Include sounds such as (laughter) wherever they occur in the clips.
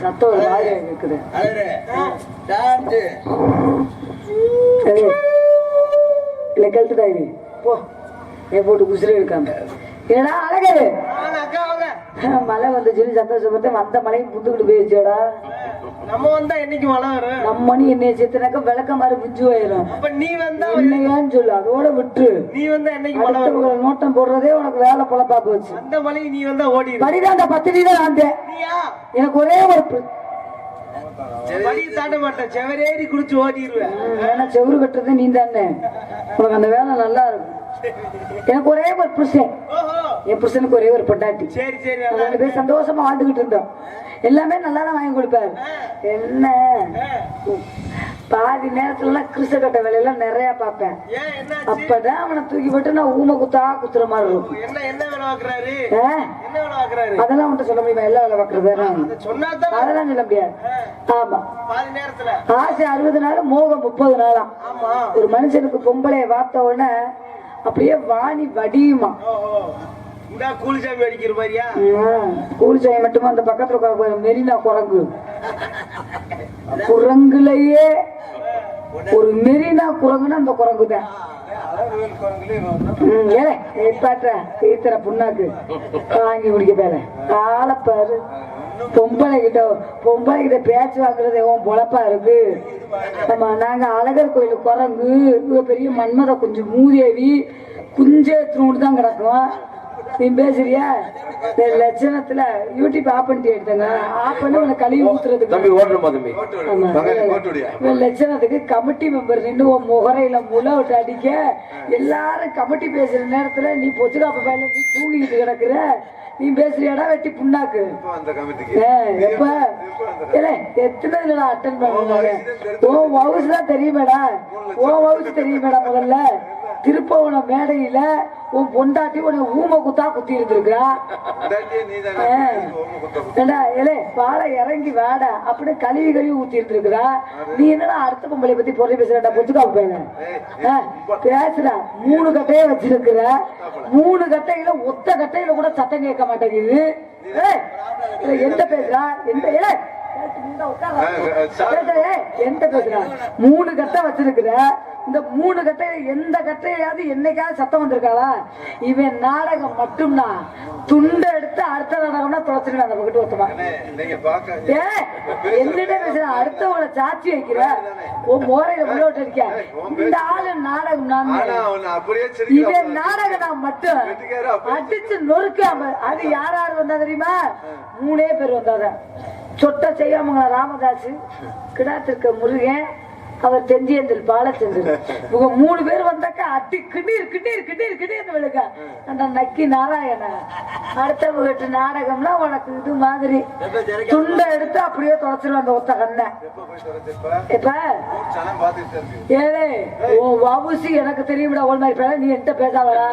சத்தம் ஒரு டான்ஸ் சரி. இல்ல கழுத்துடா இது போ. என் போட்டு குசிறு இருக்காங்க ஏடா அழகு? (laughs) மழை வந்துச்சுன்னு சந்தோஷப்பட்டு வந்த மழையும் புந்துக்கிட்டு போயிடுச்சேடா நம்ம வந்தா என்னைக்கு மழை வரும்? நம்ம மணி என்னைய சேர்த்துனாக்க விளக்க மாதிரி புஞ்சு போயிடும் அப்ப நீ வந்தா என்னையான்னு சொல்லு அதோட விட்டு நீ வந்தா என்னைக்கு மழை வரும்? நோட்டம் போடுறதே உனக்கு வேலை பொழப்பா போச்சு அந்த மலை நீ வந்தா ஓடிடு படிதான் அந்த பத்து தான் வந்தேன் எனக்கு ஒரே ஒரு வழி தாண்ட மாட்டேன். செவரேறி குடிச்சு ஓடிடுவேன் வேணா செவுரு கட்டுறது நீ தானே. உனக்கு அந்த வேலை நல்லா இருக்கும். எனக்கு ஒரே ஒரு ஓஹோ என் புருஷனுக்கு ஒரே ஒரு பொண்டாட்டி. சரி சரி ரெண்டு பேரும் சந்தோஷமா வாழ்ந்துகிட்டு இருந்தோம். எல்லாமே நல்லா தான் வாங்கி கொடுப்பாரு. என்ன? பாதி நேரத்துலலாம் கிருஷ்ண கட்ட வேலையெல்லாம் நிறைய பார்ப்பேன். அப்பதான் அவனை தூக்கி போட்டு நான் ஊமை குத்தா குத்துற மாதிரி இருக்கும். அதெல்லாம் உன்ட்ட சொல்ல முடியுமா? எல்லா வேலை தானே அதெல்லாம் சொல்ல முடியாது. ஆமா. ஆசை அறுபது நாள் மோகம் முப்பது ஆமா. ஒரு மனுஷனுக்கு பொம்பளைய பார்த்த உடனே அப்படியே வாணி வடியுமா? இந்த கூலிசாமி அடிக்கிற மாதிரியா? கூலிச்சாய் மட்டுமா? அந்த பக்கத்துல உட்கார மெரினா குரங்கு. குரங்குலயே ஒரு மெரினா குரங்குன்னா அந்த குரங்கு தான் ஏலே பாட்ட புண்ணாக்கு. வாங்கி குடிக்க பேர. ஆளப்பாரு பொம்பளை கிட்ட பொம்பளை கிட்ட பேச்சு வாங்குறது உன் பொழப்பா இருக்கு. ஆமா நாங்க அழகர் கோயில் குரங்கு இவ பெரிய மன்மத கொஞ்சம் மூதேவி குஞ்சே தூண்டு தான் கிடக்கும். நீ பேசுறியா? லட்சணத்துல யூடியூப் ஆஃப் பண்ணிட்டு எடுத்தங்க ஆஃப் பண்ணி உன்னை கழுவி ஊத்துறதுக்கு. தம்பி ஓட்டுறமா தம்பி? லட்சணத்துக்கு கமிட்டி மெம்பர் நின்று உன் முகரையில முளை விட்டு அடிக்க எல்லாரும் கமிட்டி பேசுற நேரத்துல நீ பொச்சுக்காப்ப வேலை நீ தூங்கிட்டு கிடக்குற. நீ பேசுறியாடா வெட்டி புண்ணாக்கு? எப்ப எத்தனை இதுல அட்டன் பண்ணுவாங்க உன் வவுஸ் தான் தெரியுமேடா. உன் வவுஸ் தெரியுமேடா முதல்ல. திருப்பவன மேடையில உன் பொண்டாட்டி உன்னை ஊமை குத்தா குத்தி இருந்திருக்கா ஏண்டா ஏலே வாழை இறங்கி வாடா அப்படி கழுவி கழுவி ஊத்தி இருந்திருக்குறா. நீ என்னடா அடுத்த பொம்பளை பத்தி பொருள் பேசுறா பொத்துக்கா போயில பேசுற மூணு கட்டையை வச்சிருக்கிற. மூணு கட்டையில ஒத்த கட்டையில கூட சத்தம் கேட்க மாட்டேங்குது. எந்த பேசுறா எந்த ஏலே மூணு கட்டை வச்சிருக்கிற இந்த மூணு கட்டையில எந்த கட்டையாவது என்னைக்காவது சத்தம் வந்திருக்காளா? இவன் நாடகம் மட்டும்னா துண்டை எடுத்து அடுத்த நாடகம்னா தொலைச்சிருவேன் அந்த பக்கத்து ஒருத்தமா ஏ என்னிட்ட பேசுற? அடுத்தவங்கள சாட்சி வைக்கிற? உன் மோரையில விட்டு இருக்கியா இந்த ஆளு நாடகம் நான் இவன் நாடகம் நான் மட்டும் அடிச்சு நொறுக்காம. அது யார் யார் வந்தா தெரியுமா? மூணே பேர் வந்தாங்க. சொட்ட செய்யாமங்கள ராமதாஸ் கிடாத்திருக்க முருகன் அவர் தெஞ்சியந்தில் பாலச்சந்திரன். இவங்க மூணு பேர் வந்தாக்கா அட்டி கிண்ணீர் கிண்ணீர் கிண்ணீர் கிண்ணீர் விழுக. அந்த நக்கி நாராயண. அடுத்த வீட்டு நாடகம்னா உனக்கு இது மாதிரி. துண்டை எடுத்து அப்படியே தொலைச்சிருவேன் அந்த ஒத்த கண்ணை. இப்ப ஏழே உன் வவுசி எனக்கு தெரியும்டா ஒரு மாதிரி பேர. நீ என்கிட்ட பேசாதடா.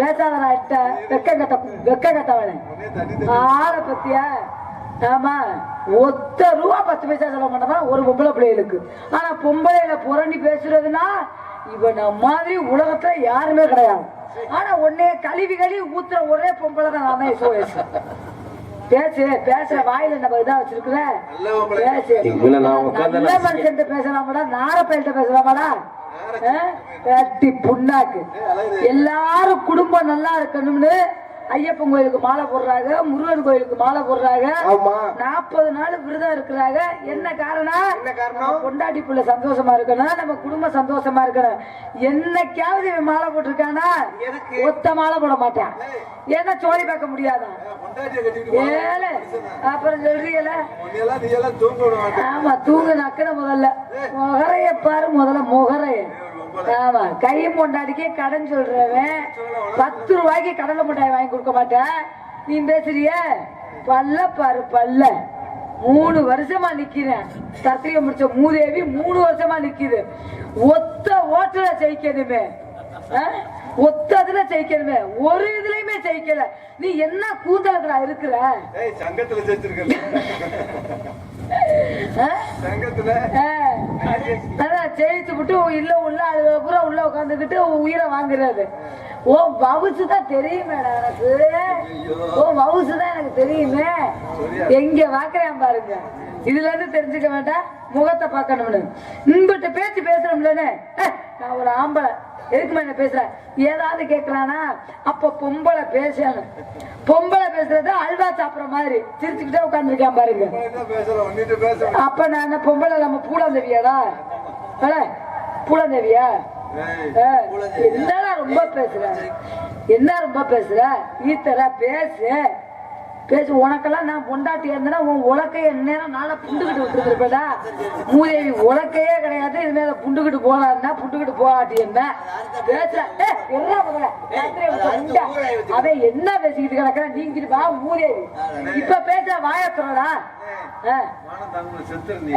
பேசாதடா என்கிட்ட. வெக்க கட்ட வெக்க கட்டவன ஆளை பத்தியா? ஆமா ஒத்த ரூபா பத்து பைசா செலவு பண்ணதான் ஒரு பொம்பளை பிள்ளைகளுக்கு. ஆனா பொம்பளையில புரண்டி பேசுறதுன்னா இவன மாதிரி உலகத்துல யாருமே கிடையாது. ஆனா உன்னைய கழுவி கழுவி ஊத்துற ஒரே பொம்பளை தான் நான் தான். பேசு பேசுற வாயில நம்ம இதா வச்சிருக்கிற. பேசு. இவ்வளவு நான் உட்கார்ந்தா நல்ல மனுஷன்ட்ட பேசலாமாடா? நாரப்பயல்கிட்ட பேசலாமாடா? ஆ? வெட்டி புண்ணாக்கு. எல்லாரும் குடும்பம் நல்லா இருக்கணும்னு ஐயப்பன் கோயிலுக்கு மாலை போடுறாங்க முருகன் கோயிலுக்கு மாலை போடுறாங்க. நாற்பது நாள் விரதம் இருக்கிறாங்க. என்ன காரணம்? என்ன காரணம்? புள்ள சந்தோஷமா இருக்கணும் நம்ம குடும்பம் சந்தோஷமா இருக்கணும். என்னைக்காவது இவன் மாலை போட்டிருக்கானா? ஒத்த மாலை போட மாட்டான். ஏன்னா சோழி பார்க்க முடியாதான் ஏழு அப்புறம் சொல்றீங்களா ஆமா தூங்கு நக்கன முதல்ல. முகரைய பாரு முதல்ல முகரைய. ஆமா கையை பொண்டாடிக்கே கடன் சொல்றவன் பத்து ரூபாய்க்கு கடலை மிட்டாய் வாங்கி கொடுக்க மாட்டேன். நீ பேசுறிய? பல்ல பாரு பல்ல. மூணு வருஷமா நிக்கிறேன். சத்திரியம் முடிச்ச மூதேவி மூணு வருஷமா நிக்குது. ஒத்த ஓட்டுல ஜெயிக்கணுமே. ஆ? ஒத்ததுல ஜெயிக்கணுமே. ஒரு இதுலயுமே ஜெயிக்கல. நீ என்ன கூந்தலுக்குடா இருக்கிற? சங்கத்துல ஆ? சங்கத்துல. அதான் ஜெயிச்சு விட்டு இல்ல உள்ள அது பூரா உள்ள உட்காந்துக்கிட்டு உயிரை வாங்குறது. ஓ வவுசு தான் தெரியுமேடா எனக்கு. ஓ வவுசு தான் எனக்கு தெரியுமே. எங்க வாக்குறேன் பாருங்க. இதுல இருந்து தெரிஞ்சுக்க வேண்டாம். முகத்தை பார்க்கணும்னு. இம்பிட்டு பேச்சு பேசுறோம்லன்னு நான் ஒரு ஆம்பளை. எதுக்கு என்ன பேசுறேன் ஏதாவது கேட்கலானா? அப்ப பொம்பளை பேசணும். பொம்பளை பேசுறது அல்வா சாப்பிடுற மாதிரி. சிரிச்சுக்கிட்டே உட்காந்துருக்கேன் பாருங்க. அப்ப நான் பொம்பளை நம்ம பூலாந்தேவியாடா பூலாந்தேவியா என்னடா ரொம்ப பேசுற? என்ன ரொம்ப பேசுற? ஈத்தர பேசு. பேசு உனக்கெல்லாம் நான் பொண்டாட்டி இருந்தேன்னா உன் உலக்கைய நேரம் நாளை புண்டுக்கிட்டு விட்டுருப்பேடா மூதேவி உலக்கையே கிடையாது இது மேல புண்டுக்கிட்டு போனான்னா புண்டுக்கிட்டு போகாட்டி என்ன? அவன் என்ன பேசிக்கிட்டு கிடக்குறான் நீங்க வா மூதேவி. இப்ப பேசுற வாயத்துறடா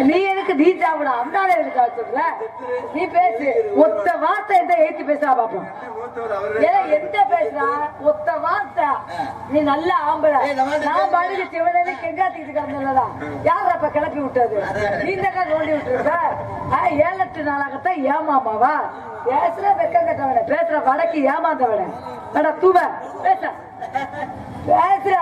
நீ எதுக்கு நீ சாப்பிட? அந்தால எதுக்கு சொல்ற? நீ பேசு. ஒத்த வார்த்தை எந்த ஏத்தி பேசுறா பாப்போம் எந்த பேசுறா? ஒத்த வார்த்தை. நீ நல்ல ஆம்பளை. நான் பாடுக்கு சிவனே கெங்காத்திட்டு கிடந்தா யார் அப்ப கிளப்பி விட்டது? நீ தான் நோண்டி விட்டுருக்க? ஆ, ஏழு எட்டு நாளாகத்தான் ஏமாமாவா? பேசுற வெக்கம் கட்டவன பேசுற வடக்கு ஏமாந்தவன. அட தூவ பேச. பேசுற.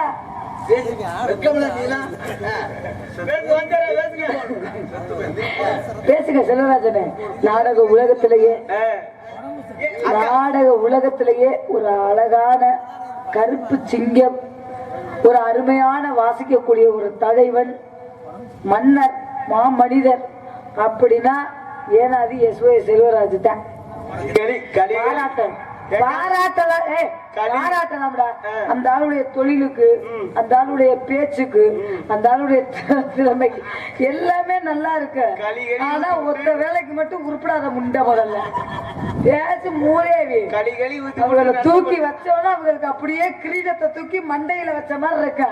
பேசுங்க செல்வராஜனே. நாடக உலகத்திலேயே நாடக உலகத்திலேயே ஒரு அழகான கருப்பு சிங்கம் ஒரு அருமையான வாசிக்கக்கூடிய ஒரு தலைவன் மன்னர் மாமனிதர் அப்படின்னா ஏனாதி எஸ்ஓஎஸ் செல்வராஜ் தான். பாராட்டலாம் ஏய், பாராட்டலாம்டா. அந்த ஆளுடைய தொழிலுக்கு அந்த ஆளுடைய பேச்சுக்கு அந்த ஆளுடைய திறமைக்கு எல்லாமே நல்லா இருக்கு. ஆனா ஒத்த வேலைக்கு மட்டும் உருப்படாத முண்டை முதல்ல. பேச்சு மூரேவி அவங்களை தூக்கி வச்சோன்னா அவங்களுக்கு அப்படியே கிரீடத்தை தூக்கி மண்டையில வச்ச மாதிரி இருக்க.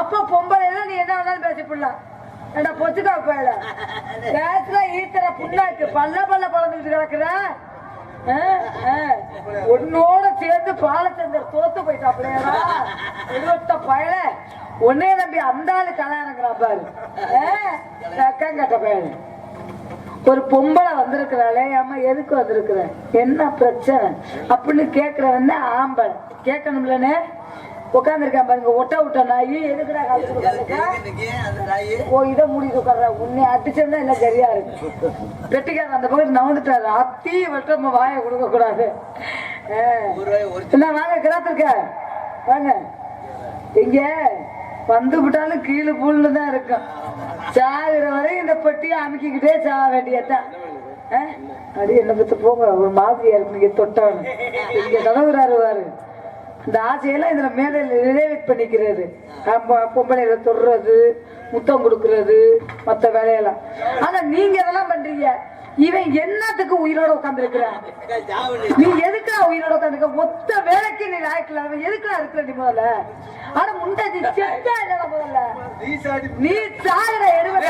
அப்ப பொம்பளைல நீ என்ன வேணாலும் பேசி போடலாம் ஏண்டா பொச்சுக்கா போயில (laughs) பேசுற ஈத்தர புண்ணாக்கு. பல்ல பல்ல பழந்துட்டு கிடக்குற. உன்னோட சேர்ந்து பாலச்சந்தர் தோத்து போயிட்டாப்லையடா இருபத்த பயல. உன்னே நம்பி அந்த ஆளு கல்யாணங்கிறான் பாரு. கட்ட பயல. ஒரு பொம்பளை வந்திருக்கிறாளே அம்மா எதுக்கு வந்திருக்கிற? என்ன பிரச்சனை? அப்படின்னு கேக்குறவன் தான் ஆம்பளை. கேட்கணும்லனே உட்காந்துருக்கேன் பாருங்க ஒட்ட விட்ட நாய் எதுக்குடா காலத்து ஓ இதை மூடிட்டு உட்கார்ற உன்னை அடிச்சிருந்தா எல்லாம் சரியா இருக்கு. வெட்டிக்கார அந்த பக்கம் நவந்துட்டாரு. அத்தி வெட்ட நம்ம வாயை கொடுக்க கூடாது. ஆ. என்ன வாங்க கிராத்திருக்க வாங்க. இங்க வந்து விட்டாலும் கீழே புல்லு தான் இருக்கும். சாகிற வரை இந்த பெட்டியை அமுக்கிக்கிட்டே சாக வேண்டியதுதான். ஆ? அடி என்ன பத்தி போங்க ஒரு மாதிரியா இருக்கு நீங்க தொட்டவனு. இங்க கதவுறாருவாரு இந்த ஆசையெல்லாம் இதுல மேடையில் நிறைவேட் பண்ணிக்கிறது. பொம்பளையில தொடுறது முத்தம் கொடுக்கறது மத்த வேலையெல்லாம். ஆனா நீங்க இதெல்லாம் பண்றீங்க. இவன் என்னத்துக்கு உயிரோட உட்கார்ந்து நீ எதுக்குடா உயிரோட உட்காந்துருக்க ஒத்த வேலைக்கு நீ லாய்க்கல அவன் எதுக்குடா இருக்கிற நீ முதல்ல? ஆனா முண்டை நீ செத்தா இல்லடா முதல்ல? நீ சாகுற எடுவட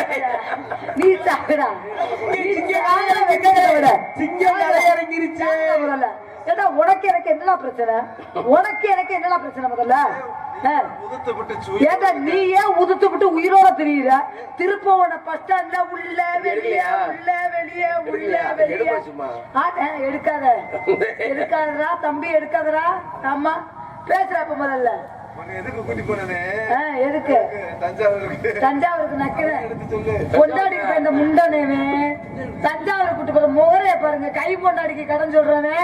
நீ சாகுடா? நீ சாகுற வெக்கத்தை விட. சிங்கம் இறங்கிருச்சு. சாகுற முதல்ல. ஏடா உனக்கு எனக்கு என்னடா பிரச்சனை? உனக்கு எனக்கு என்னடா பிரச்சனை முதல்ல? ஏடா நீ ஏன் உதுத்து விட்டு உயிரோட திரியுற? திருப்பவன பஸ் ஸ்டாண்ட்ல உள்ள வெளிய உள்ள வெளிய உள்ள வெளிய. எடுக்காத. எடுக்காதடா தம்பி எடுக்காதடா. ஆமா பேசுறப்ப முதல்ல. உன்னை எதுக்கு தஞ்சாவூருக்கு. நக்கிறேன் போய் இந்த முண்டனேவே தஞ்சாவூர் கூட்டு போற முகரைய பாருங்க. கை பொண்டாடிக்கு கடன் சொல்றவனே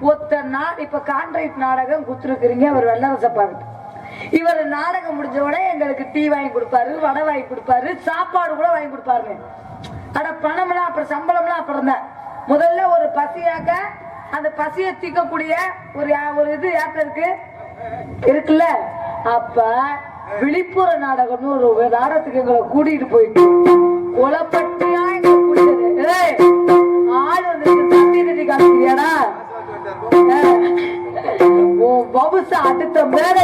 ஒத்த நாள் இப்ப கான்ட்ராக்ட் நாடகம் கொடுத்துருக்குறீங்க அவர் வெள்ளரச பார்த்து இவர் நாடகம் முடிஞ்ச உடனே எங்களுக்கு டீ வாங்கி கொடுப்பாரு வடை வாங்கி கொடுப்பாரு சாப்பாடு கூட வாங்கி கொடுப்பாருங்க. அட பணம்லாம் அப்புறம் சம்பளம்லாம் அப்புறம் தான் முதல்ல ஒரு பசியாக்க அந்த பசியை தீக்கக்கூடிய ஒரு ஒரு இது ஏற்ற இருக்கு. இருக்குல்ல? அப்ப விழிப்புற நாடகம்னு ஒரு நாடகத்துக்கு எங்களை கூட்டிட்டு போயிட்டு குழப்ப வவுச